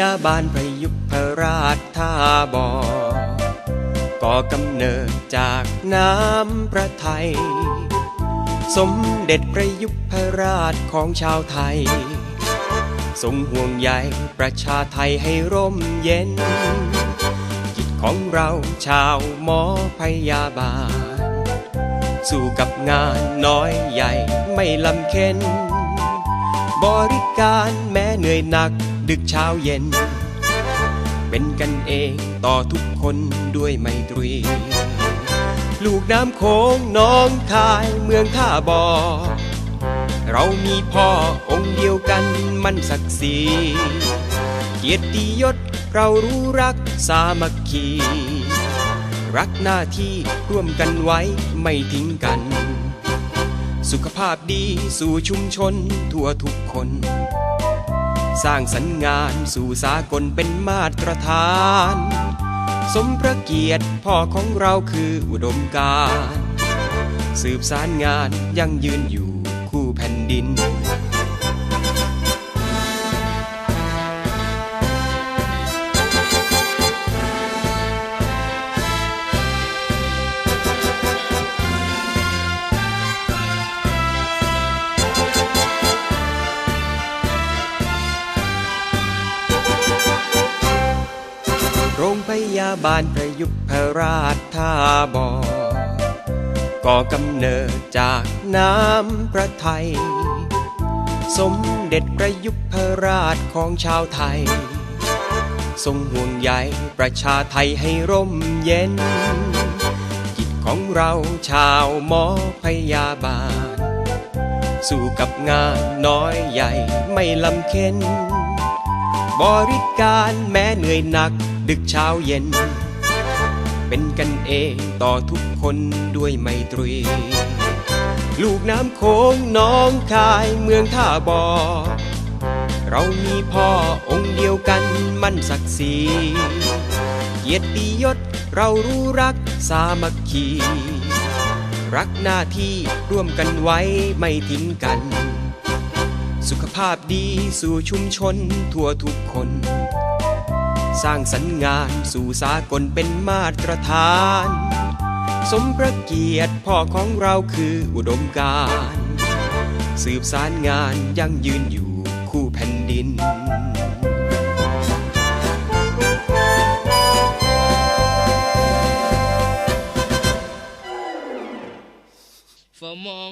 ยาบาลประยุกต์พระราชท่าบอก่อกำเนิดจากน้ำพระไทย สมเด็จประยุกต์พระราชของชาวไทย ทรงห่วงใยประชาไทยให้ร่มเย็น กิจของเราชาวหมอพยาบาล สู้กับงานน้อยใหญ่ไม่ลำเค็น บริการแม้เหนื่อยหนักดึกเช้าเย็น เป็นกันเองต่อทุกคนด้วยไมตรี ลูกน้ำโขงน้องคายเมืองท่าบอเรามีพ่อองค์เดียวกันมันศักดิ์ศรีเกียรติยศเรารู้รักสามัคคี รักหน้าที่ร่วมกันไว้ไม่ทิ้งกัน สุขภาพดีสู่ชุมชนทั่วทุกคน สร้างสรรค์งานสู่สากลเป็นมาตรฐาน สมพระเกียรติพ่อของเราคืออุดมการ สืบสารงานยังยืนอยู่ รงพยาบาลประยุพระราชท่าบอก่อกำเนิดจากน้ำพระไทย สมเด็จประยุพระราชของชาวไทย ทรงห่วงใยประชาไทยให้ร่มเย็นกิจของเราชาวหมอพยาบาล สู้กับงานน้อยใหญ่ไม่ลำเค็นบริการแม้เหนื่อยหนักดึกเช้าเย็น เป็นกันเองต่อทุกคนด้วยไมตรี ลูกน้ำโขงน้องคายเมืองท่าบอ เรามีพ่อองค์เดียวกันมั่นศักดิ์ศรีเกียรติยศเรารู้รักสามัคคี รักหน้าที่ร่วมกันไว้ไม่ทิ้งกัน สุขภาพดีสู่ชุมชนทั่วทุกคน สร้างสรรค์งานสู่สากลเป็นมาตรฐาน สมพระเกียรติพ่อของเราคืออุดมการ สืบสารงานยั่งยืนอยู่คู่แผ่นดินฝ้ามอง